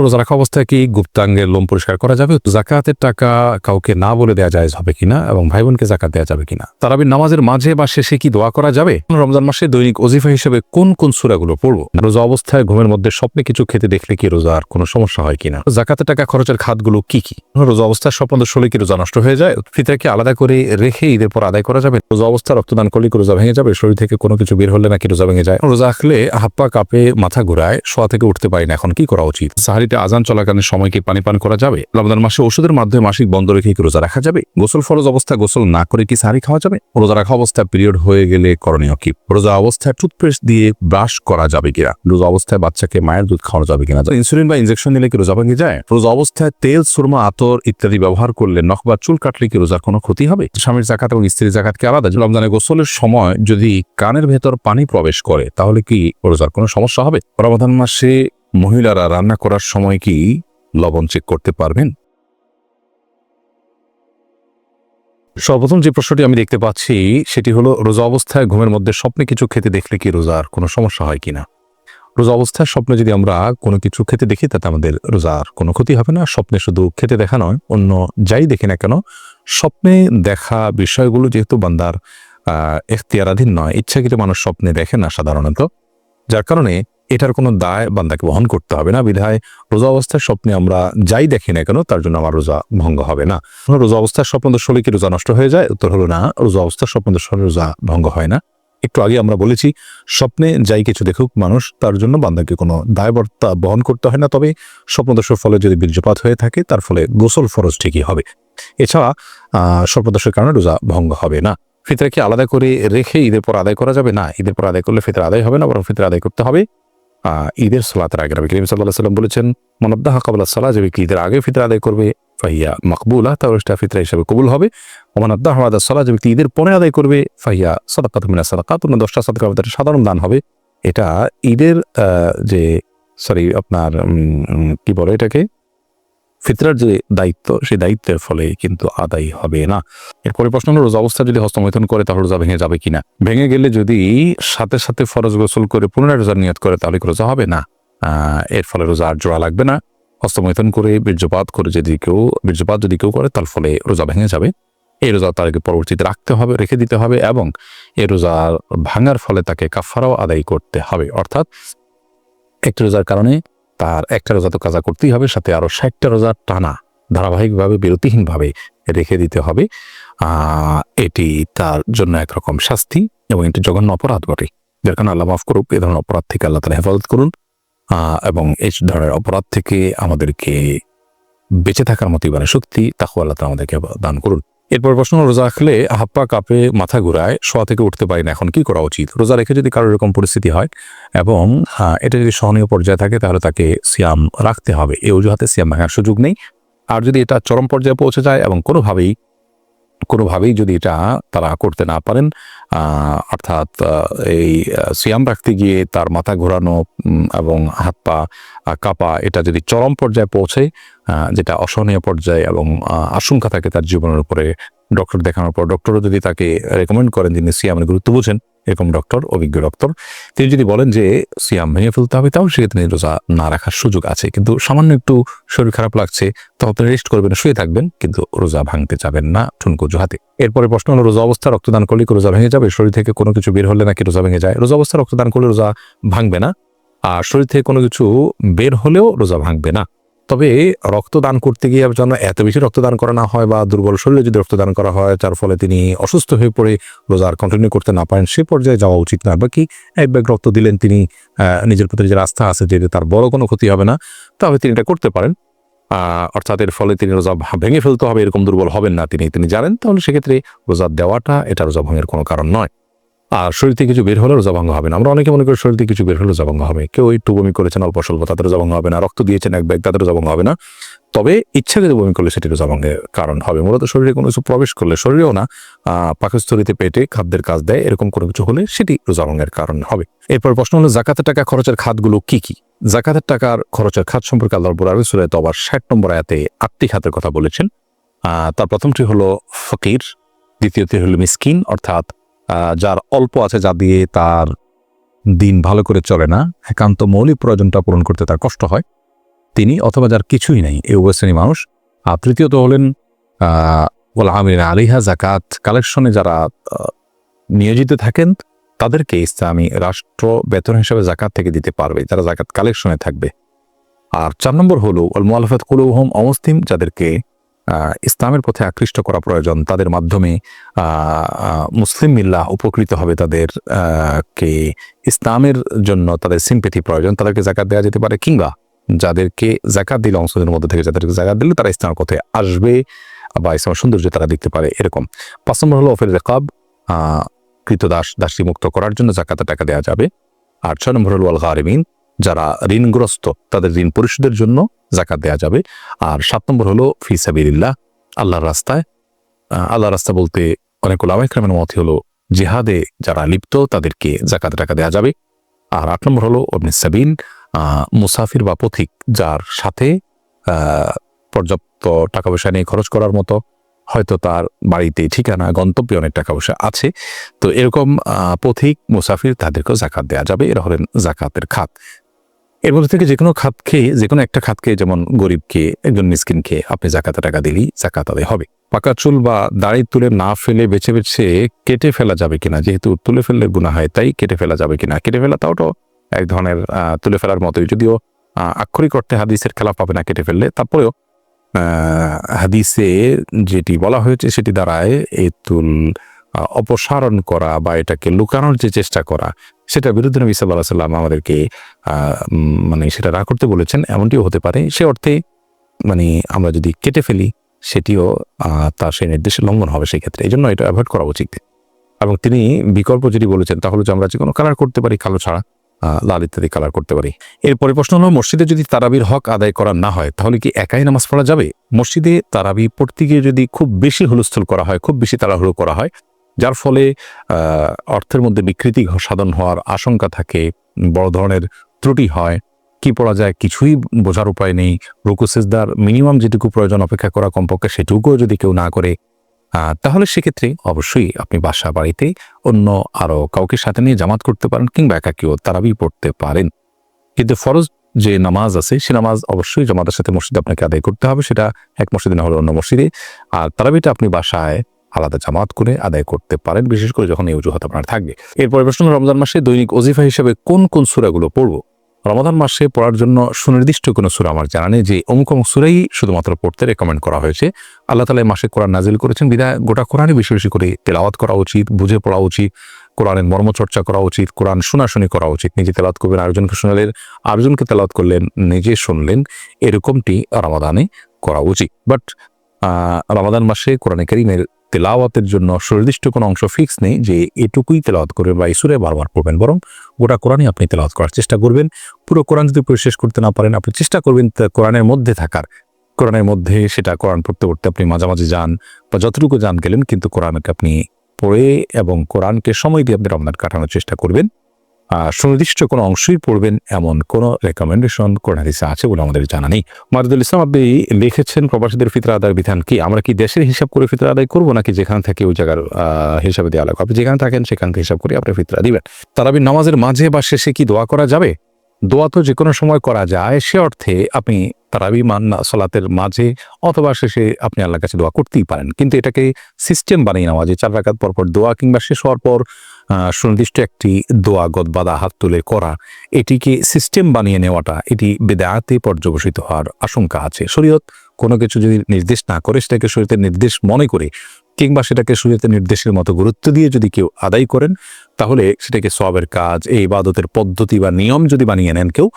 রোজা রাখা অবস্থায় কি গুপ্তাঙ্গের লোম পরিষ্কার করা যাবে জাকাতের টাকা কাউকে না বলে দেওয়া যায় হবে কিনা এবং ভাই বোনকে জাকাত দেওয়া যাবে কিনা? তারাবির নামাজের মাঝে বা শেষে কি দোয়া করা যাবে? রমজান মাসে দৈনিক অজিফা হিসেবে কোন কোন সুরাগুলো পড়ব? রোজা অবস্থায় ঘুমের মধ্যে স্বপ্নে কিছু খেতে দেখলে কি রোজার কোনো সমস্যা হয় কিনা? জাকাতের টাকা খরচের খাতগুলো কি কি? রোজা অবস্থায় স্বপ্ন দর্শলে কি রোজা নষ্ট হয়ে যায়? ফিতরাকে আলাদা করে রেখে ঈদের পর আদায় করা যাবে? রোজা অবস্থা রক্তদান করলে কি রোজা ভেঙে যাবে? শরীর থেকে কোনো কিছু বের হলে নাকি রোজা ভেঙে যায়? রোজা আখলে হাত পা কাঁপে, মাথা ঘুরায়, শোয়া থেকে উঠতে পারি না, এখন কি করা উচিত? সাহারিতে আজান চলাকালীন সময়কে পানি পান করা যাবে? রমজান মাসে ওষুধের মাধ্যমে মাসিক বন্ধ রেখে কি রোজা রাখা যাবে? গোসল ফরজ অবস্থায় গোসল না করে কি সাহারি খাওয়া যাবে? রোজা রাখা অবস্থায় পিরিয়ড হয়ে গেলে করণীয় কি? রোজা অবস্থায় টুথপেস্ট দিয়ে ব্রাশ করা যাবে কিনা? রোজা অবস্থায় বাচ্চাকে মায়ের দুধ খাওয়ানো যাবে কিনা? ইনসুলিন বা ইনজেকশন নিলে কি রোজা ভেঙে যায়? রোজা অবস্থায় তেল, সুরমা, আতর ইত্যাদি ব্যবহার করলে নখ বা চুল কাটলে কি রোজার কোনো ক্ষতি হবে? স্বামীর জাকাত এবং স্ত্রীর জাকাতকে আলাদা। রমজানে গোসলের সময় যদি কানের ভেতর পানি প্রবেশ করে, তাহলে কি রোজার কোনো সমস্যা হবে? রমাদান মাসে মহিলারা রান্না করার সময় কি লবণ চেক করতে পারবেন? সর্বপ্রথম যে প্রশ্নটি আমি দেখতে পাচ্ছি, সেটি হলো, রোজা অবস্থায় ঘুমের মধ্যে স্বপ্নে কিছু খেতে দেখলে কি রোজার কোনো সমস্যা হয় কিনা? রোজা অবস্থায় স্বপ্নে যদি আমরা কোনো কিছু খেতে দেখি, তাতে আমাদের রোজার কোনো ক্ষতি হবে না। স্বপ্নে শুধু খেতে দেখা নয়, অন্য যাই দেখি না কেন, স্বপ্নে দেখা বিষয়গুলো যেহেতু বান্দার এখতিয়ারাধীন নয়, ইচ্ছাকৃত মানুষ স্বপ্নে দেখে না সাধারণত। যার কারণে এটার কোনো দায় বান্দাকে বহন করতে হবে না। বিধায় রোজা অবস্থার স্বপ্নে আমরা যাই দেখি না কেন, তার জন্য আমার রোজা ভঙ্গ হবে না। রোজা অবস্থার স্বপ্ন দর্শলে কি রোজা নষ্ট হয়ে যায়? উত্তর হলো না, রোজা অবস্থার স্বপ্ন দর্শনে রোজা ভঙ্গ হয় না। একটু আগে আমরা বলেছি, স্বপ্নে যাই কিছু দেখুক মানুষ, তার জন্য বান্দাকে কোনো দায়বর্তা বহন করতে হয় না। তবে স্বপ্নদর্শের ফলে যদি বীর্যপাত হয়ে থাকে, তার ফলে গোসল ফরজ ঠিকই হবে। এছাড়া আহ স্বপ্নদর্শের কারণে রোজা ভঙ্গ হবে না। ফিতরাকে আলাদা করে রেখে ঈদের পর আদায় করা যাবে? না, ঈদের পর আদায় করলে ফিতরা আদায় হবে না, বরং ফিতরা আদায় করতে হবে। ঈদের সলাতের আগে নবী করিম সাল্লাহ সাল্লাম বলেছেন মনদ্দাহ কাবলা সালাহ যে ঈদের আগে ফিতরা আদায় করবে, ফাহিয়া মকবুলা তাহলে সেটা ফিতরা হিসাবে কবুল হবে। ওমানাদ্দাহ আদা সালাহ যে ব্যক্তি ঈদের পরে আদায় করবে, ফাহিয়া সাদাকাত মিনা সাদাকাত, অন্য দশটা সাদাকা আমাদের সাধারণ দান হবে। এটা ঈদের যে সরি আপনার কি বলে এটাকে? ফিতরার যে দায়িত্ব, সেই দায়িত্বের ফলে কিন্তু আদায় হবে না। এরপরে প্রশ্ন হলো, রোজা অবস্থা যদি হস্তমৈথন করে, তাহলে রোজা ভেঙে যাবে কিনা? ভেঙে গেলে যদি সাথে সাথে ফরজ গোসল করে পুনরায় রোজার নিয়ত করে, তাহলে রোজা হবে না? এর ফলে রোজা আর জোড়া লাগবে না। হস্তমৈথন করে, বীর্যপাত করে যদি কেউ, বীর্যপাত যদি কেউ করে, তার ফলে রোজা ভেঙে যাবে। এই রোজা তাকে পরবর্তীতে রাখতে হবে, রেখে দিতে হবে এবং এই রোজা ভাঙার ফলে তাকে কাফারাও আদায় করতে হবে। অর্থাৎ একটি রোজার কারণে তার একটা রোজা তো কাজা করতেই হবে, সাথে আরও ষাটটা রোজা টানা ধারাবাহিকভাবে, বিরতিহীনভাবে রেখে দিতে হবে। এটি তার জন্য একরকম শাস্তি এবং এটি জঘন্য অপরাধ বটে। যার কারণে আল্লাহ মাফ করুক, এ ধরনের অপরাধ থেকে আল্লাহ তালা হেফাজত করুন। এবং এই ধরনের অপরাধ থেকে আমাদেরকে বেঁচে থাকার মতো এবারে শক্তি তাহলে আল্লাহ তালা আমাদেরকে দান করুন। এরপর প্রশ্ন, রোজা রাখলে হাপ্পা কাপে মাথা ঘুরায়, শোয়া থেকে উঠতে পারি না, এখন কি করা উচিত? রোজা রেখে যদি কারও এরকম পরিস্থিতি হয় এবং এটা যদি সহনীয় পর্যায়ে থাকে তাহলে তাকে সিয়াম রাখতে হবে। এই অজুহাতে সিয়াম ভাঙার সুযোগ নেই। আর যদি এটা চরম পর্যায়ে পৌঁছে যায় এবং কোনোভাবেই কোনোভাবেই যদি এটা তারা করতে না পারেন অর্থাৎ এই সিয়াম রাখতে গিয়ে তার মাথা ঘোরানো এবং হাত পা কাঁপা, এটা যদি চরম পর্যায়ে পৌঁছে যেটা অসহনীয় পর্যায়ে এবং আশঙ্কা থাকে তার জীবনের উপরে, ডক্টর দেখানোর পর, ডক্টরও যদি তাকে রেকমেন্ড করেন যিনি সিয়ামের গুরুত্ব বুঝেন এরকম ডক্টর অভিজ্ঞ ডক্টর তিনি যদি বলেন যে সিয়াম ভেঙে ফেলতে হবে, তাও সেক্ষেত্রে রোজা না রাখার সুযোগ আছে। কিন্তু সামান্য একটু শরীর খারাপ লাগছে তখন রেস্ট করবেন, শুয়ে থাকবেন, কিন্তু রোজা ভাঙতে যাবেন না ঠুনকো জোহাতে। এরপরে প্রশ্ন হলো, রোজা অবস্থা রক্তদান করলে কি রোজা ভেঙে যাবে? শরীর থেকে কোনো কিছু বের হলে নাকি রোজা ভেঙে যায়? রোজা অবস্থা রক্তদান করলে রোজা ভাঙবে না, আর শরীর থেকে কোনো কিছু বের হলেও রোজা ভাঙবে না। তবে রক্তদান করতে গিয়ে যেন এত বেশি রক্তদান করা না হয় বা দুর্বল শরীরে যদি রক্তদান করা হয়, যার ফলে তিনি অসুস্থ হয়ে পড়ে, রোজার কন্টিনিউ করতে না পারেন, সে পর্যায়ে যাওয়া উচিত না বা কি এক ব্যাগ রক্ত দিলেন তিনি নিজের প্রতি যে রাস্তা আছে যে তার বড় কোনো ক্ষতি হবে না, তবে তিনি এটা করতে পারেন। অর্থাৎ এর ফলে তিনি রোজা ভেঙে ফেলতে হবে, এরকম দুর্বল হবেন না তিনি। তিনি জানেন, তাহলে সেক্ষেত্রে রোজা দেওয়াটা এটা রোজা ভঙ্গের কোনো কারণ নয়। আর শরীর থেকে কিছু বের হলে রোজা ভঙ্গ হবে না। আমরা অনেকে মনে করি শরীর থেকে কিছু বের হলে রোজা ভঙ্গ হবে। কেউ একটু বমি করেছেন অল্প স্বল্প তাদের রোজা ভঙ্গ হবে না। রক্ত দিয়েছেন এক ব্যাগ তাদের রোজা ভঙ্গ হবে না। তবে ইচ্ছা ইচ্ছাকৃত বমি করলে সেটি রোজা ভঙ্গের কারণ হবে। মূলত শরীরে কোনো কিছু প্রবেশ করলে শরীরেও না পাকস্থলিতে পেটে খাদ্যের কাজ দেয়, এরকম কোনো কিছু হলে সেটি রোজা ভঙ্গের কারণ হবে। এরপর প্রশ্ন হলো, জাকাতের টাকা খরচের খাতগুলো কি কি? জাকাতের টাকার খরচের খাত সম্পর্কে আল্লাহ রব্বুল আলামিন সূরা তবার ষাট নম্বর আয়াতে আটটি খাতের কথা বলেছেন। তার প্রথমটি হলো ফকির, দ্বিতীয়টি হলো মিসকিন, অর্থাৎ যার অল্প আছে যা দিয়ে তার দিন ভালো করে চলে না, একান্ত মৌলিক প্রয়োজনটা পূরণ করতে তার কষ্ট হয়। তিনি অথবা যার কিছুই নেই, এই উভয় শ্রেণি মানুষ। আর তৃতীয়ত হলেন আমির আলিহা জাকাত কালেকশনে যারা নিয়োজিত থাকেন, তাদেরকে ইসলামী রাষ্ট্র বেতন হিসাবে জাকাত থেকে দিতে পারবে, যারা জাকাত কালেকশনে থাকবে। আর চার নম্বর হলো অল মুআলাফাত কুলুহুম অমুসলিম, যাদেরকে ইসলামের পথে আকৃষ্ট করা প্রয়োজন। তাদের মাধ্যমে মুসলিম মিল্লাহ উপকৃত হবে তাদের কে ইসলামের জন্য তাদের সিম্পেথি প্রয়োজন। তাদেরকে জাকাত দেওয়া যেতে পারে কিংবা যাদেরকে জাকাত দিলে অংশদের মধ্যে থেকে যাদেরকে জাকাত দিলে তারা ইসলামের পথে আসবে বা ইসলামের সৌন্দর্য তারা দেখতে পারে এরকম। পাঁচ নম্বর হলো অফের রেকাব কৃতদাস দাসী মুক্ত করার জন্য জাকাতের টাকা দেওয়া যাবে। আর ছয় নম্বর হলো আল গারিমিন যারা ঋণগ্রস্ত, তাদের ঋণ পরিশোধের জন্য জাকাত দেওয়া যাবে। আর সাত নম্বর হলো, ফি সাবিরিল্লাহ আল্লাহর রাস্তায়। আল্লাহর রাস্তা বলতে অনেক ওলামাইক্রামের মতে হলো, জিহাদে যারা লিপ্ত, তাদেরকে জাকাত টাকা দেওয়া যাবে। আর আট নম্বর হলো, অবনি সাবিন মুসাফির বা পথিক যার সাথে পর্যাপ্ত টাকা পয়সা নিয়ে খরচ করার মতো, হয়তো তার বাড়িতে ঠিকানা, গন্তব্যে অনেক টাকা পয়সা আছে। তো এরকম পথিক, মুসাফির তাদেরকেও জাকাত দেওয়া যাবে। এরা হলেন জাকাতের খাত। এর মধ্যে থেকে যে কোনো খাত খেয়ে যে কোনো একটা খাত খেয়ে, যেমন গরিবকে, একজন মিসকিনকে আপনি জাকাতে টাকা দিলেই জাকাত আদায় হবে। পাকা চুল বা দাড়ি তুলে না ফেলে বেছে বেছে কেটে ফেলা যাবে কিনা, যেহেতু তুলে ফেললে গুণা হয়, তাই কেটে ফেলা যাবে কিনা? কেটে ফেলা তাও তো এক ধরনের তুলে ফেলার মতোই। যদিও আক্ষরিক অর্থে হাদিসের খেলা পাবে না কেটে ফেললে, তারপরেও হাদিসে যেটি বলা হয়েছে, সেটি দ্বারায় এই তুল অপসারণ করা বা এটাকে লুকানোর যে চেষ্টা করা সেটা বিরুদ্ধে নবী সাল্লাহ সাল্লাম আমাদেরকে মানে সেটা না করতে বলেছেন। এমনটিও হতে পারে। সে অর্থে মানে আমরা যদি কেটে ফেলি, সেটিও তার সেই নির্দেশের লঙ্ঘন হবে সেই ক্ষেত্রে এই জন্য এটা অ্যাভয়েড করা উচিত। এবং তিনি বিকল্প যদি বলেছেন তাহলে আমরা যে কোনো কালার করতে পারি, কালো ছাড়া লাল ইত্যাদি কালার করতে পারি। এরপরে প্রশ্ন হলো, মসজিদে যদি তারাবির হক আদায় করা না হয়, তাহলে কি একাই নামাজ পড়া যাবে? মসজিদে তারাবি পড়তে গিয়ে যদি খুব বেশি হুলস্থুল করা হয়, খুব বেশি তাড়াহুড়ো করা হয় যার ফলে অর্থের মধ্যে বিকৃতি সাধন হওয়ার আশঙ্কা থাকে, বড় ধরনের ত্রুটি হয়। কি পড়া যায় কিছুই বোঝার উপায় নেই। রুকু, সেজদার মিনিমাম যেটুকু প্রয়োজন অপেক্ষা করা কমপক্ষে সেটুকুও যদি কেউ না করে তাহলে সেক্ষেত্রে অবশ্যই আপনি বাসা বাড়িতে অন্য আরও কাউকে সাথে নিয়ে জামাত করতে পারেন কিংবা একাকিও তারাবি পড়তে পারেন। কিন্তু ফরজ যে নামাজ আছে, সে নামাজ অবশ্যই জামাতের সাথে মসজিদে আপনাকে আদায় করতে হবে। সেটা এক মসজিদে না হলে অন্য মসজিদে। আর তারাবিটা আপনি বাসায় আলাদা জামাত করে আদায় করতে পারেন, বিশেষ করে যখন এই অজুহাত আপনার থাকবে। এরপরে প্রশ্ন, রমজান মাসে দৈনিক ওজিফা হিসেবে কোন কোন সুরাগুলো পড়ব? রমাদান মাসে পড়ার জন্য সুনির্দিষ্ট কোনো সুরা আমার জানা নেই, যে অমুক অমুক সুরাই শুধুমাত্র পড়তে রেকমেন্ড করা হয়েছে। আল্লাহ তালা মাসে কোরআন নাজিল করেছেন বিদায় গোটা কোরআনই বেশি বেশি করে তেলাওয়াত করা উচিত, বুঝে পড়া উচিত, কোরআনের মর্মচর্চা করা উচিত, কোরআন শোনাশুনি করা উচিত, নিজে তেলাওয়াত করবেন, আরেকজনকে শোনালেন, আরেকজনকে তেলাওয়াত করলেন, নিজে শুনলেন, এরকমটি রমাদানে করা উচিত। বাট রমাদান মাসে কোরআনে করিমের তেলাওয়াতের জন্য সুনির্দিষ্ট কোনো অংশ ফিক্স নেই যে এটুকুই তেলাওয়াত করবেন বা ইসুরে বারবার পড়বেন। বরং গোটা কোরআনই আপনি তেলাওয়াত করার চেষ্টা করবেন। পুরো কোরআন যদি পরি শেষ করতে না পারেন, আপনি চেষ্টা করবেন কোরআনের মধ্যে থাকার। কোরআনের মধ্যে সেটা কোরআন পড়তে পড়তে আপনি মাঝামাঝি যান বা যতটুকু যান গেলেন, কিন্তু কোরআনকে আপনি পড়ে এবং কোরআনকে সময় দিয়ে আপনি রমজান কাটানোর চেষ্টা করবেন। সুনির্দিষ্ট কোনো অংশই পড়বেন এমন কোনো রেকমেন্ডেশন কোরআন হাদিসে আছে বলে আমাদের জানা নেই। মারুদুল ইসলাম, আপনি লিখেছেন প্রবাসীদের ফিতরা আদায়ের বিধান কি? আমরা কি দেশের হিসাব করে ফিতরা আদায় করব নাকি যেখানে থেকে ওই জায়গার হিসাবে দেওয়া লাগবে? আপনি যেখানে থাকেন সেখান থেকে হিসাব করে আপনি ফিতরা দিবেন। তারাবি নামাজের মাঝে বা শেষে কি দোয়া করা যাবে? দোয়া তো যে কোনো সময় করা যায়, সে অর্থে আপনি তারাবি মান্না সলাতের মাঝে অথবা শেষে আপনি আল্লাহর কাছে দোয়া করতেই পারেন। কিন্তু এটাকে সিস্টেম বানিয়ে নেওয়া যে চার রাকাত পর পর দোয়া কিংবা শেষ হওয়ার পর সুনির্দিষ্ট একটি দোয়াগত গদবাদা হাত তুলে করা, এটিকে সিস্টেম বানিয়ে নেওয়াটা, এটি বেদায়াতে পর্যবসিত হওয়ার আশঙ্কা আছে। শরীয়ত কোনো কিছু যদি নির্দেশ না করে, সেটাকে শরীয়তের নির্দেশ মনে করে, কিংবা সেটাকে শরীয়তের নির্দেশের মতো গুরুত্ব দিয়ে যদি কেউ আদায় করেন, তাহলে সেটাকে সবের কাজ, এই ইবাদতের পদ্ধতি বা নিয়ম যদি বানিয়ে নেন কেউ,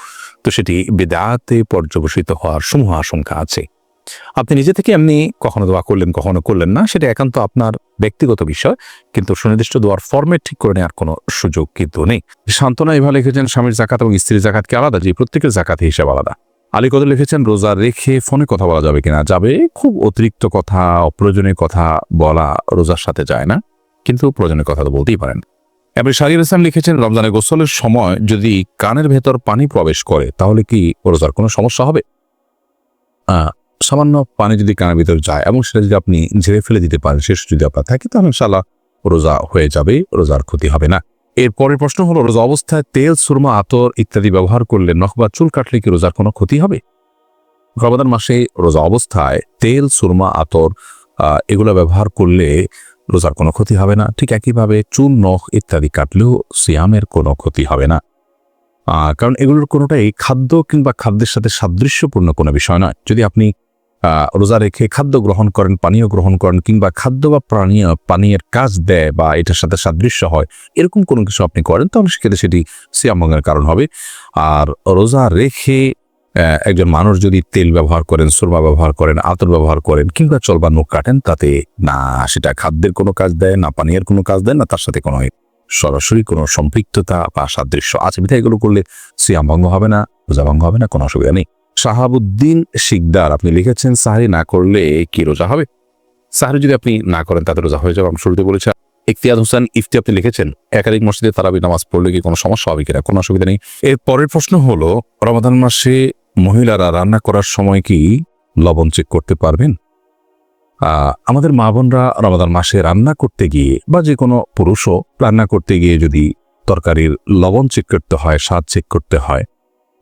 তো সেটি বেদাতে পর্যবসিত হওয়ার সমূহ আশঙ্কা আছে। আপনি নিজে থেকে এমনি কখনো দোয়া করলেন, কখনো করলেন না, সেটা একান্ত আপনার ব্যক্তিগত বিষয়, কিন্তু সুনির্দিষ্ট দোয়ার ফর্মেট ঠিক করে নেওয়ার কোনো সুযোগ কিন্তু নেই। সান্ত্বনা এভাবে লিখেছেন, স্বামীর জাকাত এবং স্ত্রীর জাকাত কি আলাদা? যে প্রত্যেকের জাকাত হিসাব আলাদা। আলী কদর লিখেছেন, রোজা রেখে ফোনে কথা বলা যাবে কিনা? যাবে, খুব অতিরিক্ত কথা, অপ্রয়োজনীয় কথা বলা রোজার সাথে যায় না, কিন্তু প্রয়োজনীয় কথা তো বলতেই পারেন। এবার শাহির ইসলাম লিখেছেন, রমজানের গোসলের সময় যদি কানের ভেতর পানি প্রবেশ করে, তাহলে কি রোজার কোনো সমস্যা হবে? সামান্য পানি যদি কানের ভিতরে যায় এবং সেটা যদি আপনি ঝেড়ে ফেলে দিতে পারেন শেষ যদি আপনার থাকে, তাহলে ইনশাল্লাহ রোজা হয়ে যাবে, রোজার ক্ষতি হবে না। এর পরের প্রশ্ন হলো, রোজা অবস্থায় তেল, সুরমা, আতর ইত্যাদি ব্যবহার করলে নখ বা চুল কাটলে কি রোজার কোনো ক্ষতি হবে? রমাদান মাসে রোজা অবস্থায় তেল, সুরমা, আতর এগুলো ব্যবহার করলে রোজার কোনো ক্ষতি হবে না। ঠিক একইভাবে চুল, নখ ইত্যাদি কাটলেও সিয়ামের কোনো ক্ষতি হবে না। কারণ এগুলোর কোনোটাই খাদ্য কিংবা খাদ্যের সাথে সাদৃশ্যপূর্ণ কোনো বিষয় নয়। যদি আপনি রোজা রেখে খাদ্য গ্রহণ করেন, পানীয় গ্রহণ করেন কিংবা খাদ্য বা প্রাণীয় পানীয়ের কাজ দেয় বা এটার সাথে সাদৃশ্য হয়, এরকম কোনো কিছু আপনি করেন? তাহলে সেক্ষেত্রে সেটি সিয়ামভঙ্গের কারণ হবে। আর রোজা রেখে একজন মানুষ যদি তেল ব্যবহার করেন, সুরমা ব্যবহার করেন, আতর ব্যবহার করেন কিংবা চলবা নখ কাটেন, তাতে না সেটা খাদ্যের কোনো কাজ দেয়, না পানীয়ের কোনো কাজ দেয়, না তার সাথে কোনো সরাসরি কোনো সম্পৃক্ততা বা সাদৃশ্য আছে। বিধায় এগুলো করলে সিয়াম ভঙ্গ হবে না, রোজা ভঙ্গ হবে না, কোনো অসুবিধা নেই। শাহাবুদ্দিন শিকদার, আপনি লিখেছেন, সাহারি না করলে কি রোজা হবে? সাহারি যদি আপনি না করেন, তাতে রোজা হয়ে যাবে। আমি শুরুতে বলেছি ইফতিয়াদ হোসেন ইফতি আপনি লিখেছেন। একাধিক মসজিদে তারাবি নামাজ পড়লে কি কোনো সমস্যা হবে কিনা? কোনো অসুবিধা নেই। এর পরের প্রশ্ন হলো, রমাদান মাসে মহিলারা রান্না করার সময় কি লবণ চেক করতে পারবেন? আমাদের মা বোনরা রমাদান মাসে রান্না করতে গিয়ে বা যে কোনো পুরুষও রান্না করতে গিয়ে যদি তরকারির লবণ চেক করতে হয়, স্বাদ চেক করতে হয়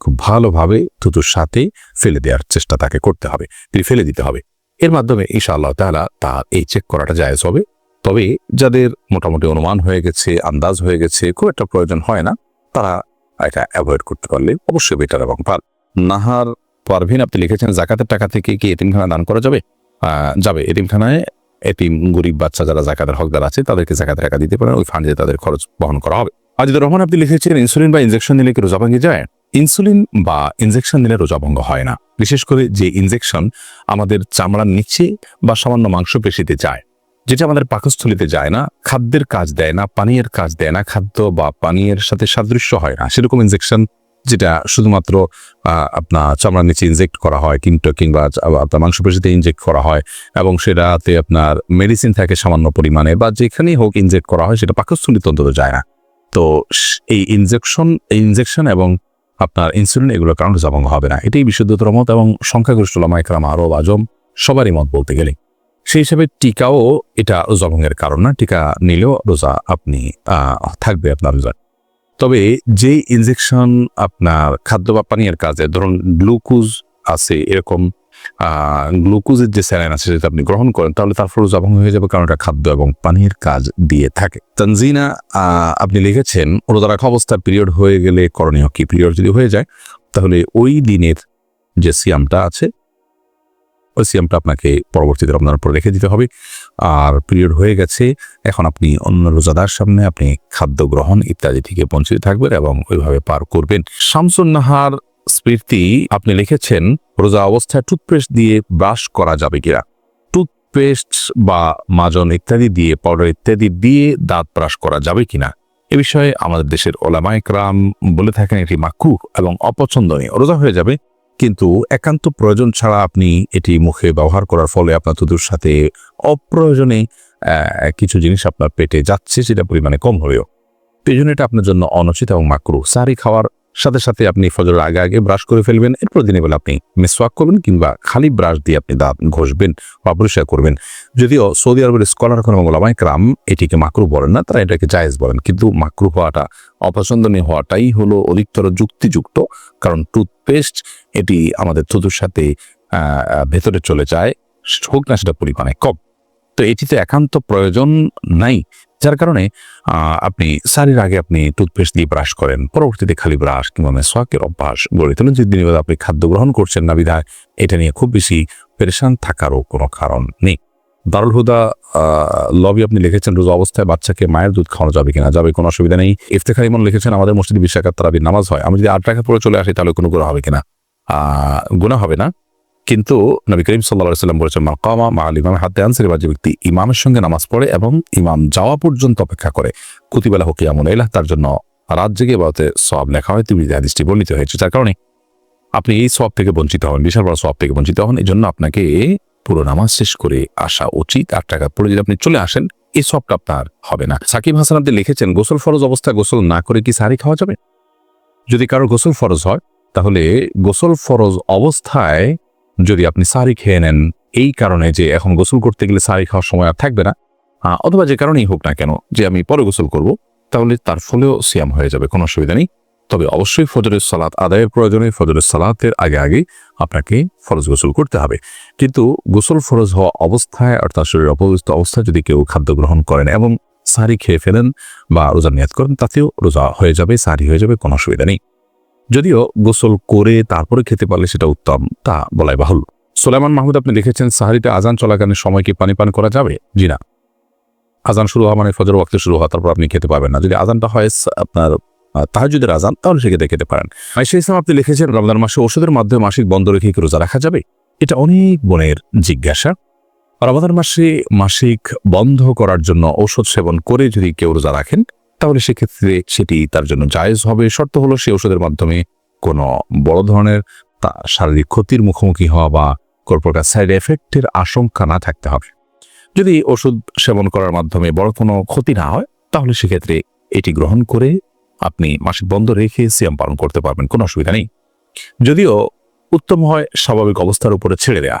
খুব ভালোভাবে থুতুর সাথে ফেলে দেওয়ার চেষ্টা তাকে করতে হবে। তিনি ফেলে দিতে হবে। এর মাধ্যমে ইনশাআল্লাহ তাআলা তার এই চেক করাটা জায়েজ হবে। তবে যাদের মোটামুটি অনুমান হয়ে গেছে, আন্দাজ হয়ে গেছে, খুব একটা প্রয়োজন হয় না, তারা এটা অ্যাভয়েড করতে পারলে অবশ্যই বেটার এবং ভালো। নাহার পারভিন, আপনি লিখেছেন, জাকাতের টাকা থেকে কি এতিমখানা দান করা যাবে? যাবে। এতিমখানায় এতিম, গরিব বাচ্চা যারা জাকাতের হকদার আছে, তাদেরকে জাকাতের টাকা দিতে পারেন। ওই ফান্ডে তাদের খরচ বহন করা হবে। আজিদুর রহমান, আপনি লিখেছেন, ইনসুলিন বা ইনজেকশন নিলে কি রোজা ভেঙে যায়? ইনসুলিন বা ইনজেকশন নিলে রোজা ভঙ্গ হয় না। বিশেষ করে যে ইনজেকশন আমাদের চামড়ার নিচে বা সামান্য মাংসপেশিতে যায়, যেটা আমাদের পাকস্থলিতে যায় না, খাদ্যের কাজ দেয় না, পানীয়ের কাজ দেয় না, খাদ্য বা পানীয়ের সাথে সাদৃশ্য হয় না। সেরকম ইনজেকশন যেটা শুধুমাত্র আপনার চামড়ার নিচে ইনজেক্ট করা হয় কিন্তু কিংবা আপনার মাংসপেশিতে ইনজেক্ট করা হয়, এবং সেটাতে আপনার মেডিসিন থাকে সামান্য পরিমাণে, বা যেখানেই হোক ইনজেক্ট করা হয়, সেটা পাকস্থলিত অন্তত যায় না। তো এই ইনজেকশন ইনজেকশন এবং আপনার ইনসুলিন এগুলোর কারণে জবঙ্গ হবে না। এটাই বিশুদ্ধতর মত এবং সংখ্যাগরিষ্ঠ লামাইকরাম আরব আজম সবারই মত বলতে গেলে। সেই হিসাবে টিকাও এটা জবঙ্গের কারণ না, টিকা নিলেও রোজা আপনি থাকবে আপনার রোজা। তবে যে ইনজেকশন আপনার খাদ্য বা পানীয়ের কাজে, ধরুন গ্লুকোজ আছে এরকম গ্লুকোজের যে স্যালাইন আছে সেটা আপনি গ্রহণ করেন, তাহলে তার ফলে জবং হয়ে যাবে, কারণ এটা খাদ্য এবং পানির কাজ দিয়ে থাকে। তানজিনা আপনি লিখেছেন রোজা রাখা অবস্থায় পিরিয়ড হয়ে গেলে করণীয় কি? পিরিয়ড যদি হয়ে যায়, তাহলে ওই দিনের যে সিয়ামটা আছে, ওই সিয়ামটা আপনাকে পরবর্তীতে রমজানের পর রেখে দিতে হবে। আর পিরিয়ড হয়ে গেছে, এখন আপনি অন্য রোজাদার সামনে আপনি খাদ্য গ্রহণ ইত্যাদি থেকে বঞ্চিত থাকবেন এবং ওইভাবে পার করবেন। শামসুন নাহার স্মৃতি আপনি লিখেছেন রোজা অবস্থায় টুথপেস্ট দিয়ে ব্রাশ করা যাবে কিনা? টুথপেস্ট বা মাজন ইত্যাদি দিয়ে পাউডার ইত্যাদি দিয়ে দাঁত ব্রাশ করা যাবে কিনা? এ বিষয়ে আমাদের দেশের ওলামাইকরাম বলে থাকেন এটি মাকু এবং অপছন্দনীয়। রোজা হয়ে যাবে, কিন্তু একান্ত প্রয়োজন ছাড়া আপনি এটি মুখে ব্যবহার করার ফলে আপনার তুতুর সাথে অপ্রয়োজনে কিছু জিনিস আপনার পেটে যাচ্ছে, সেটা পরিমাণে কম হবেও জন্য এটা আপনার জন্য অনুচিত এবং মাকরু সারি খাওয়ার সাথে সাথে আপনি ফজরের আগে আগে ব্রাশ করে ফেলবেন। এরপর দিনে বেলা আপনি মেসওয়াক করবেন কিংবা খালি ব্রাশ দিয়ে আপনি দাঁত ঘষবেন বা পরিষ্কার করবেন। যদিও সৌদি আরবের স্কলার কোনো ওলামাই ক্রাম এটিকে মাকরু বলেন না, তারা এটাকে জায়েজ বলেন। কিন্তু মাকরু হওয়াটা, অপছন্দনীয় হওয়াটাই হলো অধিকতর যুক্তিযুক্ত, কারণ টুথপেস্ট এটি আমাদের থুতুর সাথে ভেতরে চলে যায়, হোক না সেটা পরিমাণে কম। তো এটিতে একান্ত প্রয়োজন নাই। যার কারণে আপনি সারির আগে আপনি টুথপেস্ট দিয়ে ব্রাশ করেন, পরবর্তীতে খালি ব্রাশ কিংবা মেসওয়াকের অভ্যাস গড়ে তোলেন। যে দিনে আপনি খাদ্য গ্রহণ করছেন না বিধায়, এটা নিয়ে খুব বেশি পেরেশান থাকারও কোনো কারণ নেই। দারুল হুদা লবি আপনি লিখেছেন, রোজা অবস্থায় বাচ্চাকে মায়ের দুধ খাওয়ানো যাবে কিনা? যাবে, কোনো অসুবিধা নেই। ইফতেখার ইমন লিখেছেন, আমাদের মসজিদে বিশাখার তারাবির নামাজ হয়। আমি যদি আট টাকা পরে চলে আসি, তাহলে কোনো গুণা হবে কিনা? আহ গুণা হবে না। কিন্তু নবী করিম সাল্লাহ সাল্লাম বলেছেন মাকামা মা আল ইমাম হাতে আনসারি বা যে ব্যক্তি ইমামের সঙ্গে নামাজ পড়ে এবং ইমাম যাওয়া পর্যন্ত অপেক্ষা করে। কুতিবেলা হকি ইয়ামুন এলাহ তার জন্য রাত জেগে বাতে সব লেখা হয়। তিনি হাদিসটি বর্ণিত হয়েছে, যার কারণে আপনি এই সব থেকে বঞ্চিত হন বিশাল বড় সব থেকে বঞ্চিত হন এই জন্য আপনাকে পুরো নামাজ শেষ করে আসা উচিত। আট টাকা পরে যদি আপনি চলে আসেন, এই সবটা আপনার হবে না। সাকিব হাসান আপনি লিখেছেন, গোসল ফরজ অবস্থায় গোসল না করে কি সারি খাওয়া যাবে? যদি কারও গোসল ফরজ হয়, তাহলে গোসল ফরজ অবস্থায় যদি আপনি সারি খেয়ে নেন, এই কারণে যে এখন গোসল করতে গেলে সারি খাওয়ার সময় আর থাকবে না অথবা যে কারণেই হোক না কেন, যে আমি পরে গোসল করব, তাহলে তার ফলেও সিয়াম হয়ে যাবে, কোনো অসুবিধা নেই। তবে অবশ্যই ফজরের সালাত আদায়ের প্রয়োজনে ফজরের সালাতের আগে আগে আপনাকে ফরজ গোসল করতে হবে। কিন্তু গোসল ফরজ হওয়া অবস্থায় অর্থাৎ শরীর অপবিত্র অবস্থায় যদি কেউ খাদ্য গ্রহণ করেন এবং সারি খেয়ে ফেলেন বা রোজা নিয়াত করেন, তাতেও রোজা হয়ে যাবে, সারি হয়ে যাবে, কোনো অসুবিধা নেই। যদিও গোসল করে তারপরে খেতে পারলে সেটা উত্তম, তা বলাই বাহুল্য। সোলাইমান মাহমুদ, আপনি লিখেছেন, সাহারিতে আজান চলাকালীন সময় কি পানি পান করা যাবে? জি না। আজান শুরু হওয়া মানে ফজর ওয়াক্তে শুরু হওয়া, তারপর আপনি খেতে পারবেন না। যদি আজানটা হয় আপনার তাহাজুদের আজান তাহলে সেক্ষেত্রে খেতে পারেন। আইসা ইসলাম আপনি লিখেছেন, রমজান মাসে ওষুধের মাধ্যমে মাসিক বন্ধ রেখে কি রোজা রাখা যাবে? এটা অনেক বোনের জিজ্ঞাসা। রমাদান মাসে মাসিক বন্ধ করার জন্য ঔষধ সেবন করে যদি কেউ রোজা রাখেন তাহলে সেক্ষেত্রে সেটি তার জন্য জায়েজ হবে। শর্ত হলো সে ওষুধের মাধ্যমে কোনো বড় ধরনের তা- শারীরিক ক্ষতির মুখোমুখি হওয়া বা কোনো প্রকার সাইড এফেক্টের আশঙ্কা না থাকতে হবে। যদি ওষুধ সেবন করার মাধ্যমে বড় কোনো ক্ষতি না হয়, তাহলে সেক্ষেত্রে এটি গ্রহণ করে আপনি মাসিক বন্ধ রেখে সিয়াম পালন করতে পারবেন, কোনো অসুবিধা নেই। যদিও উত্তম হয় স্বাভাবিক অবস্থার উপরে ছেড়ে দেয়া।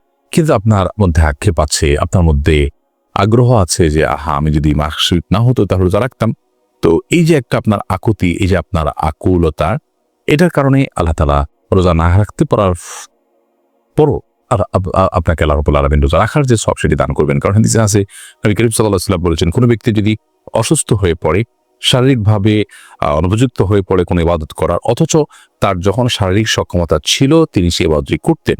কিন্তু আপনার মধ্যে আক্ষেপ আছে, আপনার মধ্যে আগ্রহ আছে যে, আহা, আমি যদি মার্কশিট না হতো তাহলে রোজা রাখতাম। তো এই যে একটা আপনার আকুতি, এই যে আপনার আকুলতা, এটার কারণে আল্লাহ তালা রোজা না রাখতে পারার পরও আর আপনাকে আল্লাহ রব্বুল আলমিন রোজা রাখার যে সব সেটি দান করবেন। কারণ হাদিসে আছে, নবী করিম সাল্লাহ সাল্লাম বলেছেন, কোনো ব্যক্তি যদি অসুস্থ হয়ে পড়ে, শারীরিকভাবে অনুপযুক্ত হয়ে পড়ে কোনো ইবাদত করার, অথচ তার যখন শারীরিক সক্ষমতা ছিল, তিনি সে ইবাদতটি করতেন।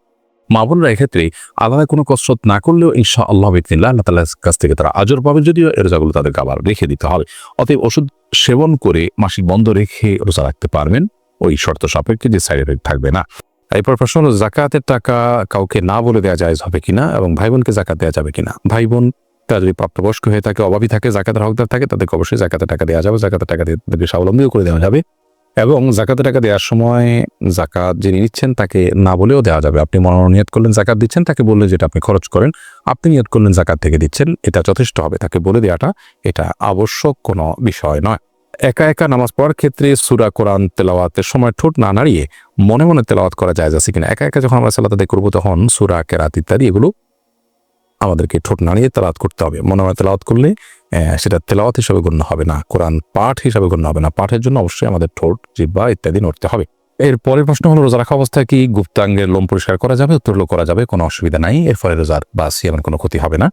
মা বোনরা এক্ষেত্রে আলাদা কোনো কসরত না করলেও ইনশা আল্লাহ আল্লাহ তালার কাছ থেকে তারা আজর পাবে, যদিও এর রোজাগুলো তাদেরকে আবার রেখে দিতে হবে। অতএব ওষুধ সেবন করে মাসিক বন্ধ রেখে রোজা রাখতে পারবেন, ওই শর্ত সাপেক্ষে যে সাইড এফেক্ট থাকবে না। এরপর প্রশ্ন হলো, জাকাতের টাকা কাউকে না বলে দেওয়া যায় হবে কিনা এবং ভাই বোনকে জাকাত দেওয়া যাবে কিনা? ভাই বোন তারা যদি প্রাপ্তবয়স্ক হয়ে থাকে, অভাবী থাকে, জাকাতের হকদার থাকে, তাদেরকে অবশ্যই জাকাতের টাকা দেওয়া যাবে। জাকাতের টাকা দিয়ে তাদেরকে স্বাবলম্বীও করে দেওয়া যাবে। এবং জাকাতের টাকা দেওয়ার সময় জাকাত যিনি নিচ্ছেন তাকে না বলেও দেওয়া যাবে। আপনি মনোনিয়ত করলেন, জাকাত দিচ্ছেন, তাকে বললে যেটা আপনি খরচ করেন, আপনি নিয়ত করলেন, জাকাত থেকে দিচ্ছেন, এটা যথেষ্ট হবে। তাকে বলে দেওয়াটা এটা আবশ্যক কোনো বিষয় নয়। একা একা নামাজ পড়ার ক্ষেত্রে সুরা, কোরআন, তেলাওয়াতের সময় ঠোঁট না নাড়িয়ে মনে মনে তেলাওয়াত করা যায় আছে কিনা? একা একা যখন আমরা সালাত করব, তখন সুরা, কেরাত ইত্যাদি এগুলো আমাদেরকে ঠোঁট নাড়িয়ে তেলাওয়াত করতে হবে। মনে হয় তেলাওয়াত করলে সেটা তেলাওয়াত হিসাবে গণ্য হবে না, কোরআন পাঠ হিসাবে গণ্য হবে না। পাঠের জন্য অবশ্যই আমাদের ঠোঁট জিব্বা ইত্যাদি নড়তে হবে। এর পরের প্রশ্ন হলো, রোজা রাখা অবস্থায় কি গুপ্তাঙ্গের লোম পরিষ্কার করা যাবে? উত্তর হলো, করা যাবে, কোনো অসুবিধা নাই। এর ফলে রোজার বা সিয়ামের কোনো ক্ষতি হবে না।